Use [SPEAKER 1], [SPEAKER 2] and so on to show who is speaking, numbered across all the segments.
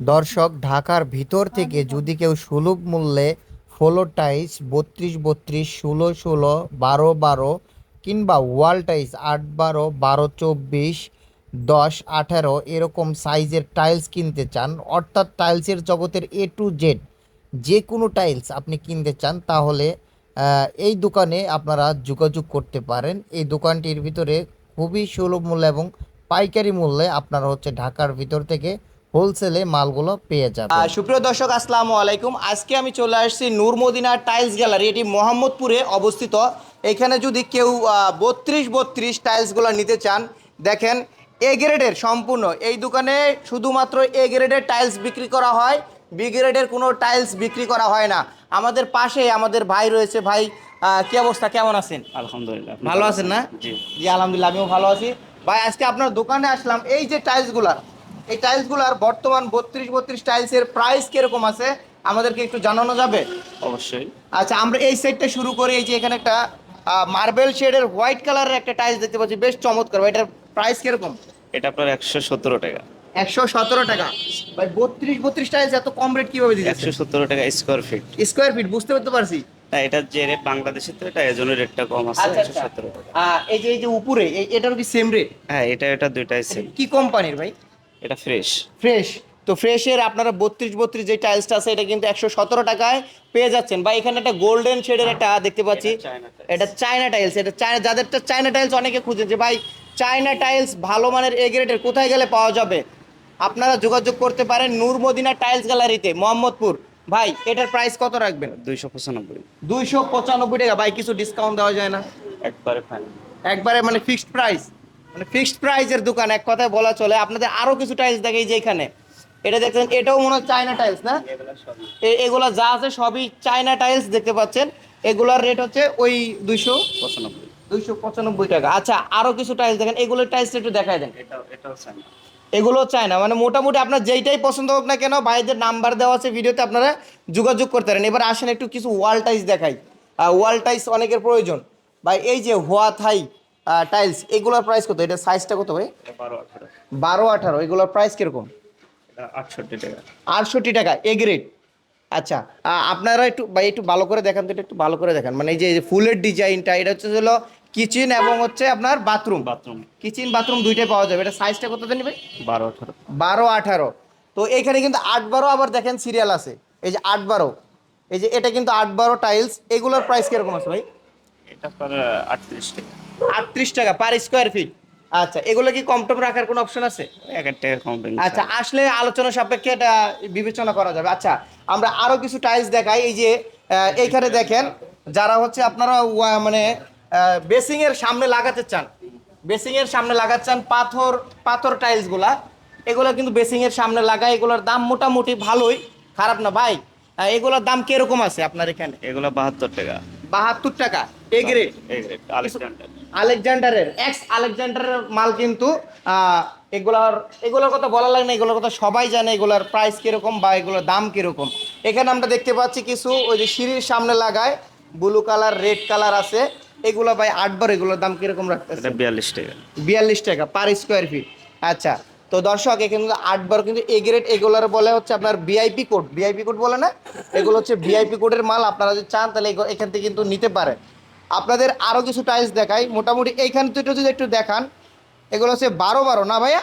[SPEAKER 1] দর্শক, ঢাকার ভিতর থেকে যদি কেউ সুলভ মূল্যে ফোলো টাইস বত্রিশ বত্রিশ ষোলো ষোলো বারো বারো কিংবা ওয়াল টাইস আট বারো বারো চব্বিশ দশ আঠারো এরকম সাইজের টাইলস কিনতে চান, অর্থাৎ টাইলসের জগতের এ টু জেড যে কোনো টাইলস আপনি কিনতে চান, তাহলে এই দোকানে আপনারা যোগাযোগ করতে পারেন। এই দোকানটির ভিতরে খুবই সুলভ মূল্যে এবং পাইকারি মূল্যে আপনারা হচ্ছে ঢাকার ভিতর থেকে হোলসেলে মালগুলো পেয়ে যাবেন
[SPEAKER 2] আহ, সুপ্রিয় দর্শক আসসালামু আলাইকুম। আজকে আমি চলে আসছি নূর মদিনা টাইলস গ্যালারি এটি মোহাম্মদপুরে অবস্থিত। এখানে যদি কেউ বত্রিশ বত্রিশ টাইলসগুলো নিতে চান দেখেন এ গ্রেডের সম্পূর্ণ। এই দোকানে শুধুমাত্র এ গ্রেডের টাইলস বিক্রি করা হয় বি গ্রেডের কোনো টাইলস বিক্রি করা হয় না। আমাদের পাশে আমাদের ভাই রয়েছে। ভাই কি অবস্থা? কেমন আছেন?
[SPEAKER 3] আলহামদুলিল্লাহ
[SPEAKER 2] ভালো আছেন না?
[SPEAKER 3] জি।
[SPEAKER 2] জি আলহামদুলিল্লাহ আমিও ভালো আছি। ভাই আজকে আপনার দোকানে আসলাম এই যে টাইলসগুলার এই টাইলসগুলার বর্তমান বত্রিশ বত্রিশ টাইলসের প্রাইস কীরকম আছে আমাদেরকে একটু জানানো যাবে?
[SPEAKER 3] অবশ্যই।
[SPEAKER 2] আচ্ছা আমরা এই সেটটা শুরু করি এই যে এখানে একটা মার্বেল শেডের হোয়াইট কালারের একটা টাইলস দেখতে পাচ্ছি বেশ চমৎকার ভাই, এটার প্রাইস কীরকম?
[SPEAKER 3] এটা আপনার একশো সতেরো টাকা।
[SPEAKER 2] একশো সতেরো টাকা। ভাই বত্রিশ বত্রিশ টাইলস এত কম রেট কীভাবে
[SPEAKER 3] একশো
[SPEAKER 2] দিচ্ছে
[SPEAKER 3] সতেরো টাকা স্কোয়ার ফিট
[SPEAKER 2] স্কোয়ার ফিট বুঝতে পারতে পারছি।
[SPEAKER 3] না এটার যে রেট বাংলাদেশে তো এটা এজন্য রেটটা কম আছে
[SPEAKER 2] আচ্ছা
[SPEAKER 3] একশো
[SPEAKER 2] আচ্ছা
[SPEAKER 3] সতেরো টাকা
[SPEAKER 2] এই যে এই যে উপরে এটারও কি সেম রেট
[SPEAKER 3] হ্যাঁ এটা এটা দুইটাই সেম
[SPEAKER 2] কি কোম্পানির ভাই?
[SPEAKER 3] এটা ফ্রেশ
[SPEAKER 2] ফ্রেশ তো ফ্রেশের আপনারা বত্রিশ বত্রিশ যে টাইলসটা আছে এটা কিন্তু একশো সতেরো টাকায় পেয়ে যাচ্ছেন। বা এখানে একটা গোল্ডেন শেডের একটা দেখতে পাচ্ছি।
[SPEAKER 3] এটা চায়না
[SPEAKER 2] টাইলস এটা চায়না যাদেরটা চায়না টাইলস অনেকে খুঁজে যে ভাই চায়না টাইলস ভালো মানের এ গ্রেডের কোথায় গেলে পাওয়া যাবে? আপনারা যোগাযোগ করতে পারেন নূর মদিনা টাইলস গ্যালারিতে মোহাম্মদপুর। ভাই এটার প্রাইস কত রাখবেন?
[SPEAKER 3] দুইশো পঁচানব্বই।
[SPEAKER 2] দুইশো পঁচানব্বই টাকা। ভাই কিছু ডিসকাউন্ট দেওয়া যায় না?
[SPEAKER 3] একবারে
[SPEAKER 2] একবারে মানে ফিক্সড প্রাইস মানে ফিক্সড প্রাইসের দোকান এক কথায় বলা চলে। আপনাদের আরও কিছু টাইলস দেখে এই যে এখানে। এটা দেখছেন এটাও মনে হয় চায়না টাইলস না? এগুলা যা আছে সবই চায়না টাইলস দেখতে পাচ্ছেন। এগুলার রেট হচ্ছে ওই দুইশো
[SPEAKER 3] পঁচানব্বই।
[SPEAKER 2] দুইশো পঁচানব্বই টাকা। আচ্ছা আরও কিছু টাইলস দেখেন। এগুলোর টাইলস একটু দেখাই দেন। এগুলো চায় না মানে মোটামুটি আপনার যেইটাই পছন্দ হোক না কেন ভাইদের নাম্বার দেওয়া আছে ভিডিওতে আপনারা যোগাযোগ করতে পারেন। এবার আসেন একটু কিছু ওয়াল টাইলস দেখাই। ওয়াল টাইলস অনেকের প্রয়োজন। ভাই এই যে হোয়া থাই টাইলস এগুলোর প্রাইস কত? এটা সাইজটা কত ভাই?
[SPEAKER 3] বারো আঠারো।
[SPEAKER 2] এগুলোর প্রাইস কীরকম?
[SPEAKER 3] আটষট্টি টাকা।
[SPEAKER 2] আটষট্টি টাকা এ গ্রেড আচ্ছা আপনারা একটু ভাই একটু ভালো করে দেখান তো এটা একটু ভালো করে দেখান। মানে এই যে ফুলের ডিজাইনটা এটা হচ্ছে হলো কিচেন এবং হচ্ছে আপনার বাথরুম
[SPEAKER 3] বাথরুম
[SPEAKER 2] কিচেন বাথরুম দুইটাই পাওয়া যাবে। এটা সাইজটা কত জানি ভাই?
[SPEAKER 3] বারো আঠারো।
[SPEAKER 2] বারো আঠারো। তো এখানে কিন্তু আট বারো আবার দেখেন সিরিয়াল আছে। এই যে আট বারো। এই যে এটা কিন্তু আট বারো টাইলস এগুলোর প্রাইস কীরকম আছে ভাই?
[SPEAKER 3] এটা আপনার আটত্রিশ টাকা।
[SPEAKER 2] আটত্রিশ টাকা পার স্কোয়ার ফিট আচ্ছা এগুলো কি কম টম রাখার কোনো অপশন আছে?
[SPEAKER 3] এক এক টাকা কম
[SPEAKER 2] আচ্ছা আসলে আলোচনা সাপেক্ষে এটা বিবেচনা করা যাবে। আচ্ছা আমরা আরও কিছু টাইলস দেখাই। এই যে এইখানে দেখেন যারা হচ্ছে আপনারা মানে বেসিং এর সামনে লাগাতে চান বেসিং এর সামনে লাগাতে চান পাথর পাথর টাইলসগুলা এগুলো কিন্তু বেসিং এর সামনে লাগায়। এগুলোর দাম মোটামুটি ভালোই খারাপ না। ভাই এগুলোর দাম কীরকম আছে আপনার এখানে?
[SPEAKER 3] এগুলো বাহাত্তর টাকা।
[SPEAKER 2] বাহাত্তর টাকা এ গ্রেড আলেকজান্ডারের এক্স আলেকজান্ডারের মাল কিন্তু এগুলার এগুলোর কথা বলা লাগে না এগুলোর কথা সবাই জানে এগুলোর প্রাইস কীরকম বা এগুলোর দাম কীরকম। এখানে আমরা দেখতে পাচ্ছি কিছু ওই যে সিঁড়ির সামনে লাগায় ব্লু কালার রেড কালার আছে। এগুলো ভাই আটবার এগুলোর দাম কীরকম রাখতেছে?
[SPEAKER 3] বিয়াল্লিশ টাকা।
[SPEAKER 2] বিয়াল্লিশ টাকা পার স্কোয়ার ফিট আচ্ছা তো দর্শক এখানে কিন্তু আটবার কিন্তু এ গ্রেড এগুলোর বলে হচ্ছে আপনার ভিআইপি কোড ভিআইপি কোড বলে না? এগুলো হচ্ছে ভিআইপি কোডের মাল আপনারা যদি চান তাহলে এখান থেকে কিন্তু নিতে পারেন। আপনাদের আরও কিছু টাইলস দেখাই। মোটামুটি এইখান থেকে যদি একটু দেখান এগুলো হচ্ছে বারো বারো না ভাইয়া?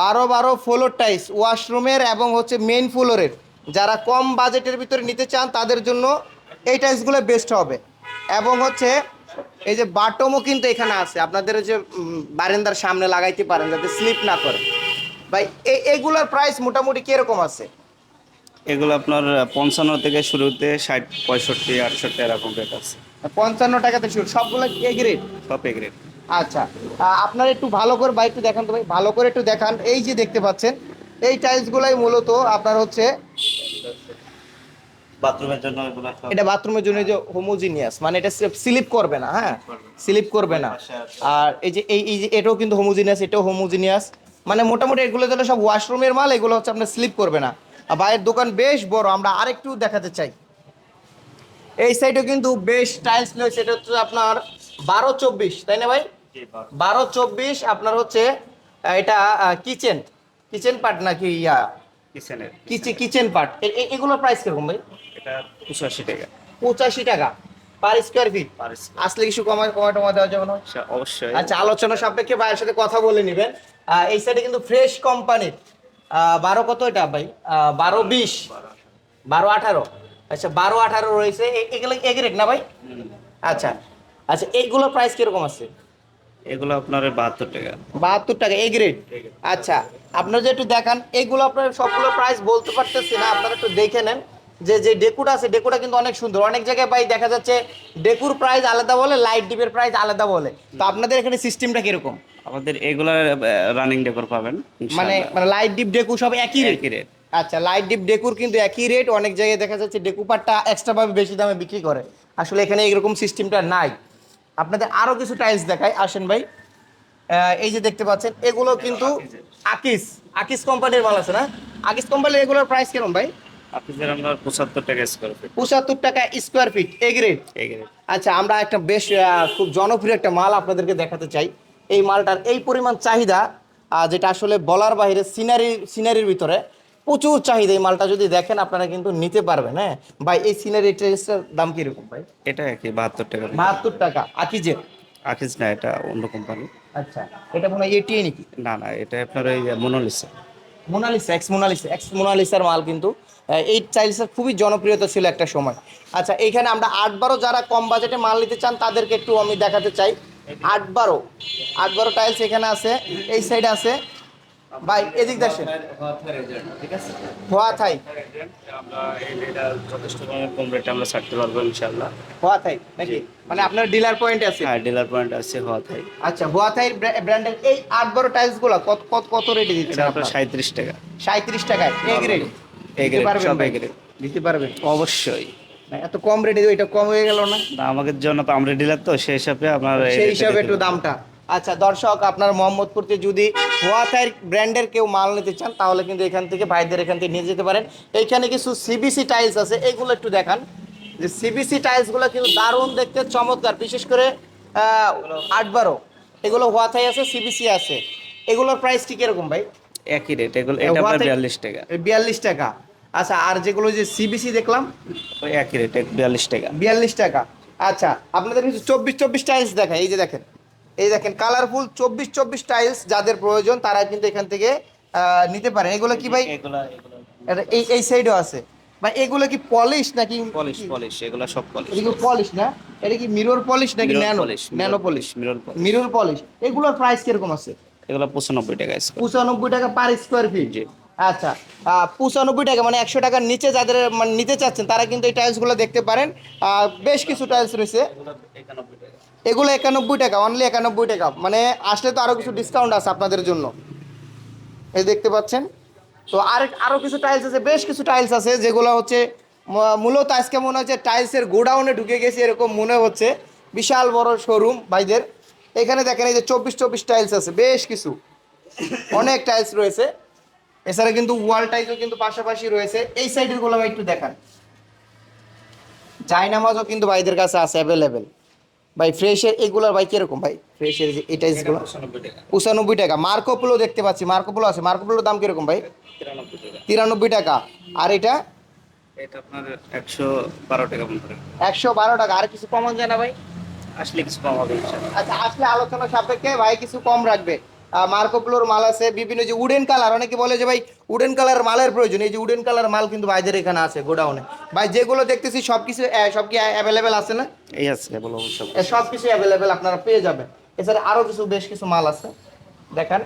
[SPEAKER 2] বারো বারো ফ্লোর টাইলস ওয়াশরুমের এবং হচ্ছে মেইন ফ্লোরের যারা কম বাজেটের ভিতরে নিতে চান তাদের জন্য এই টাইলসগুলো বেস্ট হবে। এবং হচ্ছে এই যে বাটমও কিন্তু এখানে আছে। আপনাদের যে বারান্দার সামনে লাগাইতে পারেন যাতে স্লিপ না করে। ভাই এই এইগুলোর প্রাইস মোটামুটি কীরকম আছে?
[SPEAKER 3] এগুলো আপনার পঞ্চান্ন থেকে শুরুতে ষাট পঁয়ষট্টি আটষট্টি এরকম রেট আছে।
[SPEAKER 2] পঞ্চান্ন টাকাতে শুরু সবগুলো এ গ্রেড
[SPEAKER 3] সব এক রেট
[SPEAKER 2] আচ্ছা আপনারা একটু ভালো করে ভাই একটু দেখান তো ভাই ভালো করে একটু দেখান। এই যে দেখতে পাচ্ছেন এই টাইলসগুলাই মূলত আপনার হচ্ছে
[SPEAKER 3] বাথরুমের জন্য
[SPEAKER 2] এটা বাথরুমের জন্য যে হোমোজিনিয়াস মানে এটা স্লিপ করবে না হ্যাঁ? স্লিপ করবে না। আর এই যে এই এই যে এটাও কিন্তু হোমোজিনিয়াস এটাও হোমোজিনিয়াস মানে মোটামুটি এগুলো তাহলে সব ওয়াশরুমের মাল এগুলো হচ্ছে আপনার স্লিপ করবে না। আর বাইরের দোকান বেশ বড় আমরা আরেকটু দেখাতে চাই। এই সাইডেও কিন্তু বেশ টাইলস রয়েছে সেটা হচ্ছে আপনার বারো চব্বিশ তাই না ভাই? বারো চব্বিশ। আপনার হচ্ছে এটা কিচেন কিচেন পার্ট নাকি ইয়া?
[SPEAKER 3] কিচেনের
[SPEAKER 2] কিচেন কিচেন পার্ট এগুলোর প্রাইস কীরকম ভাই?
[SPEAKER 3] এটা পঁচাশি টাকা।
[SPEAKER 2] পঁচাশি টাকা পার স্কোয়ার ফিট আসলে কিছু কমায় কমা টমা দেওয়া যাবে না
[SPEAKER 3] অবশ্যই।
[SPEAKER 2] আচ্ছা আলোচনা সাপেক্ষে ভাইয়ের সাথে কথা বলে নেবেন। এই সাইডে কিন্তু ফ্রেশ কোম্পানির বারো কত এটা ভাই? বারো বিশ। বারো আঠারো। আচ্ছা বারো আঠারো রয়েছে। এ- এগুলো এগ্রেড না ভাই? আচ্ছা আচ্ছা এইগুলোর প্রাইস কীরকম আছে?
[SPEAKER 3] এগুলো আপনার বাহাত্তর টাকা।
[SPEAKER 2] বাহাত্তর টাকা এ গ্রেড আচ্ছা আপনারা যে একটু দেখান এগুলো আপনার সবগুলো প্রাইস বলতে পারতেছি না আপনারা একটু দেখে নেন। যে যে ডেকুটা আছে ডেকুটা কিন্তু অনেক সুন্দর। অনেক জায়গায় ভাই দেখা যাচ্ছে ডেকুর প্রাইস আলাদা বলে লাইট ডিপের প্রাইস আলাদা বলে। তো আপনাদের এখানে সিস্টেমটা কীরকম?
[SPEAKER 3] আমাদের এগুলার রানিং ডেকোর পাবেন
[SPEAKER 2] মানে মানে লাইট ডিপ ডেকু সব রেট
[SPEAKER 3] একই রেট
[SPEAKER 2] আচ্ছা লাইট ডিপ ডেকুর কিন্তু একই রেট অনেক জায়গায় দেখা যাচ্ছে ডেকু পাটটা এক্সট্রা ভাবে বেশি দামে বিক্রি করে। আসলে এখানে এরকম সিস্টেমটা নাই। আপনাদের আরও কিছু টাইলস দেখাই আসেন ভাই। এই যে দেখতে পাচ্ছেন এগুলো কিন্তু আকিস আকিস কোম্পানির মাল আছে না? আকিস কোম্পানির এগুলোর প্রাইস কেমন ভাই?
[SPEAKER 3] আপনাদের আমরা পঁচাত্তর টাকা স্কোয়ার ফিট
[SPEAKER 2] পঁচাত্তর টাকা square feet A grade
[SPEAKER 3] rate
[SPEAKER 2] আচ্ছা আমরা একটা বেশ খুব জনপ্রিয় একটা মাল আপনাদেরকে দেখাতে চাই। এই মালটার এই পরিমাণ চাহিদা যেটা আসলে বলার বাইরে সিনারি সিনারির ভিতরে প্রচুর চাহিদা এই মালটা যদি দেখেন আপনারা কিন্তু নিতে পারবেন হ্যাঁ? ভাই এই সিনারি ট্রেসটার দাম কীরকম ভাই?
[SPEAKER 3] এটা একই বাহাত্তর টাকা
[SPEAKER 2] বাহাত্তর টাকা। আকিজের?
[SPEAKER 3] আকিস না এটা অন্য কোম্পানি
[SPEAKER 2] আচ্ছা এটা মনে হয় এটিএ নাকি
[SPEAKER 3] না না এটা আপনার ওই Monalisa
[SPEAKER 2] Monalisa X Monalisa X মোনালিসার মাল কিন্তু এই টাইলসের খুবই জনপ্রিয়তা ছিল একটা সময়। আচ্ছা এখানে আমরা আট বারো যারা কম বাজেটে মাল নিতে চান তাদেরকে একটু আমি দেখাতে চাই। আট বারো আট বারো টাইলস এখানে আছে এই সাইডে আছে। ভাই এদিক দেখেন থাই।
[SPEAKER 3] আমরা যথেষ্ট কম রেটে আমরা ছাড়তে পারব ইনশাল্লাহ
[SPEAKER 2] থাই নাকি? মানে আপনার ডিলার পয়েন্ট আছে?
[SPEAKER 3] হ্যাঁ ডিলার পয়েন্ট আছে থাই।
[SPEAKER 2] আচ্ছা থাই ব্র্যান্ডের এই আট বারো টাইলসগুলো কত কত কত রেটে দিচ্ছেন
[SPEAKER 3] আপনার সাঁত্রিশ টাকা।
[SPEAKER 2] সাঁত্রিশ টাকায় এ গ্রেড
[SPEAKER 3] grade,
[SPEAKER 2] পারবেন
[SPEAKER 3] সব? A grade।
[SPEAKER 2] দিতে পারবেন?
[SPEAKER 3] অবশ্যই।
[SPEAKER 2] এত কম রেটে এটা কম হয়ে গেল না?
[SPEAKER 3] না আমাদের জন্য তো আমরা ডিলার তো সেই হিসাবে আপনার
[SPEAKER 2] সেই হিসাবে একটু দামটা। আচ্ছা দর্শক আপনার মোহাম্মদপুরতে যদি হোয়াথাইর ব্র্যান্ডের কেউ মাল নিতে চান তাহলে কিন্তু এখান থেকে ভাইদের এখান থেকে নিয়ে যেতে পারেন। এইখানে কিছু সিবিসি টাইলস আছে এগুলো একটু দেখান। যে সিবিসি টাইলসগুলো কিন্তু দারুণ দেখতে চমৎকার। বিশেষ করে আট বারো এগুলো হোয়াথাই আছে সিবিসি আছে। এগুলোর প্রাইস ঠিক এরকম ভাই?
[SPEAKER 3] একই রেট এগুলো এটা আপনার
[SPEAKER 2] হোয়াথাই-
[SPEAKER 3] বিয়াল্লিশ টাকা।
[SPEAKER 2] বিয়াল্লিশ টাকা। আচ্ছা আর যেগুলো যে সিবিসি দেখলাম?
[SPEAKER 3] ওই একই রেট বিয়াল্লিশ টাকা।
[SPEAKER 2] বিয়াল্লিশ টাকা। আচ্ছা আপনাদের কিছু চব্বিশ চব্বিশ টাইলস দেখায় এই যে দেখেন। এই দেখেন কালারফুল চব্বিশ চব্বিশ টাইলস যাদের প্রয়োজন তারা কিন্তু এখান থেকে নিতে পারেন। এগুলো কি ভাই?
[SPEAKER 3] এগুলা এগুলো।
[SPEAKER 2] এই এই সাইডেও আছে। ভাই এগুলো কি পলিশ নাকি
[SPEAKER 3] পলিশ পলিশ এগুলো সব পলিশ
[SPEAKER 2] কি পলিশ না? এটা কি মিরর পলিশ নাকি nano nano polish
[SPEAKER 3] mirror polish।
[SPEAKER 2] Mirror polish এগুলোর প্রাইস কীরকম আছে?
[SPEAKER 3] এগুলো পঁচানব্বই টাকা
[SPEAKER 2] পঁচানব্বই টাকা পার স্কোয়ার ফিট
[SPEAKER 3] জি।
[SPEAKER 2] আচ্ছা পঁচানব্বই টাকা মানে একশো টাকার নিচে যাদের মানে নিতে চাচ্ছেন তারা কিন্তু এই টাইলসগুলো দেখতে পারেন। আহ, বেশ কিছু টাইলস রয়েছে।
[SPEAKER 3] একানব্বই টাকা।
[SPEAKER 2] এগুলো একানব্বই টাকা অনলি একানব্বই টাকা। মানে আসলে তো আরও কিছু ডিসকাউন্ট আছে আপনাদের জন্য। এই দেখতে পাচ্ছেন? তো আর আরও কিছু টাইলস আছে, বেশ কিছু টাইলস আছে, যেগুলো হচ্ছে মূলত আজকে মনে হচ্ছে টাইলসের গোডাউনে ঢুকে গেছে এরকম মনে হচ্ছে। বিশাল বড় শোরুম ভাইদের। এখানে দেখেন এই যে চব্বিশ চব্বিশ টাইলস আছে, বেশ কিছু। অনেক টাইলস রয়েছে। এছাড়া কিন্তু ওয়াল টাইলসও কিন্তু পাশাপাশি রয়েছে। এই সাইডেরগুলো একটু দেখান। জায়নামাজও কিন্তু ভাইদের কাছে আছে অ্যাভেলেবেল ভাই ফ্রেশের এগুলোর ভাই কীরকম ভাই? ফ্রেশের যে এটা টাইলসগুলো
[SPEAKER 3] পঁচানব্বই টাকা।
[SPEAKER 2] মার্কোপোলো দেখতে পাচ্ছি মার্কোপোলো আছে। মার্কোপোলোর দাম কীরকম ভাই?
[SPEAKER 3] তিরানব্বই টাকা।
[SPEAKER 2] আর এটা?
[SPEAKER 3] এটা আপনার একশো বারো টাকা।
[SPEAKER 2] একশো বারো টাকা। আর কিছু কমন যায় না ভাই?
[SPEAKER 3] আসলে কিছু কম হবে
[SPEAKER 2] আচ্ছা আসলে আলোচনা সাপেক্ষে ভাই কিছু কম রাখবে। মার্কোপোলোর মাল আছে বিভিন্ন যে উডেন কালার অনেকে বলে যে ভাই উডেন কালার মালের প্রয়োজন এই যে উডেন কালার মাল কিন্তু ভাইদের এখানে আছে গোডাউনে। ভাই যেগুলো দেখতেছি সব কিছু সব কি অ্যাভেলেবেল আছে না?
[SPEAKER 3] এই আছে বলো সব
[SPEAKER 2] কিছু অ্যাভেলেবেল আপনারা পেয়ে যাবেন। এছাড়া আরও কিছু বেশ কিছু মাল আছে। দেখেন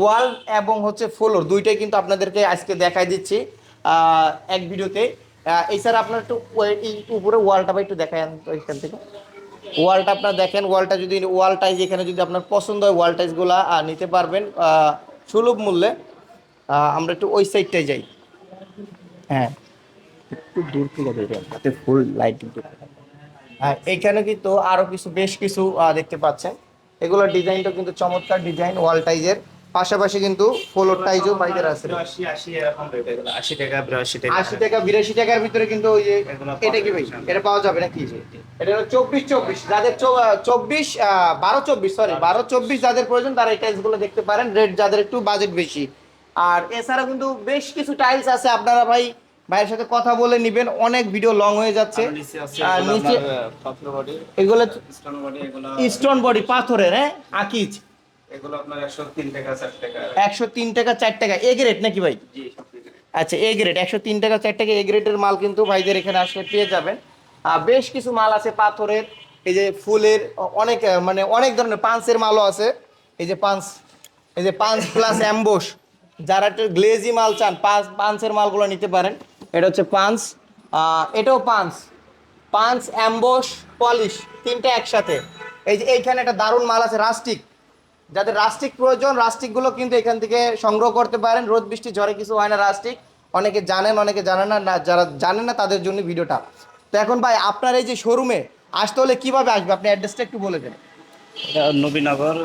[SPEAKER 2] ওয়াল এবং হচ্ছে ফ্লোর দুইটাই কিন্তু আপনাদেরকে আজকে দেখাই দিচ্ছি এক ভিডিওতে। এছাড়া আপনার একটু উপরে ওয়ালটা বা একটু দেখায় এখান থেকে। ওয়ালটা আপনার দেখেন ওয়ালটা যদি ওয়াল টাইজ এখানে যদি আপনার পছন্দ হয় ওয়াল টাইজগুলা নিতে পারবেন সুলভ মূল্যে। আমরা একটু ওই সাইডটায় যাই। হ্যাঁ। একটু দূর থেকে দেখবেন ফুল লাইট হ্যাঁ এইখানে কিন্তু আরও কিছু বেশ কিছু দেখতে পাচ্ছেন। এগুলোর ডিজাইনটা কিন্তু চমৎকার ডিজাইন ওয়াল টাইজের পাশাপাশি কিন্তু ফ্লোর টাইজও বাইদের আছে।
[SPEAKER 3] আশি আশি এরকম রেট এগুলো আশি টাকা বিরাশি টাকা
[SPEAKER 2] আশি টাকা বিরাশি টাকার ভিতরে কিন্তু ওই যে এটা কি ভাই। এটা পাওয়া যাবে নাকি? এটা হলো চব্বিশ চব্বিশ। যাদের চৌ- আহ, চব্বিশ আহ, বারো চব্বিশ সরি বারো চব্বিশ যাদের প্রয়োজন তারা এই টাইলসগুলো দেখতে পারেন। রেট যাদের একটু বাজেট বেশি। আর এছাড়া কিন্তু বেশ কিছু টাইলস আছে। আপনারা ভাই ভাইয়ের সাথে কথা বলে নিবেন। অনেক ভিডিও লং হয়ে যাচ্ছে।
[SPEAKER 3] আর নিচে এগুলো স্টোন বডি
[SPEAKER 2] পাথরের হ্যাঁ? আকিজ।
[SPEAKER 3] এগুলো আপনার টাকা টাকা।
[SPEAKER 2] টাকা চার টাকা। এ গ্রেড নাকি ভাই?
[SPEAKER 3] জি
[SPEAKER 2] আচ্ছা এ গ্রেড টাকা টাকা। এ গ্রেডের মাল কিন্তু ভাইদের এখানে আসলে পেয়ে যাবেন। আর বেশ কিছু মাল আছে পাথরের এই যে ফুলের অনেক মানে অনেক ধরনের পাঁচের মালও আছে। এই যে পাঁচ এই যে পাঁচ প্লাস অ্যাম্বোস যারা একটু গ্লেজি মাল চান পাঁচ পাঁচের মালগুলো নিতে পারেন। এটা হচ্ছে পাঁচ। এটাও পাঁচ। পাঁচ অ্যাম্বোস পলিশ তিনটা একসাথে। এই যে এইখানে একটা দারুণ মাল আছে রাস্টিক যাদের রাস্টিক প্রয়োজন, রাস্টিকগুলো কিন্তু এখান থেকে সংগ্রহ করতে পারেন। রোদ, বৃষ্টি, ঝড়ে কিছু হয় না রাস্টিক। অনেকে জানেন, অনেকে জানে না যারা জানেন না তাদের জন্য ভিডিওটা। তো এখন ভাই, আপনার এই যে শোরুমে আসতে হলে কীভাবে আসবে? আপনি অ্যাড্রেসটা একটু বলে দেন।
[SPEAKER 3] নবীনগর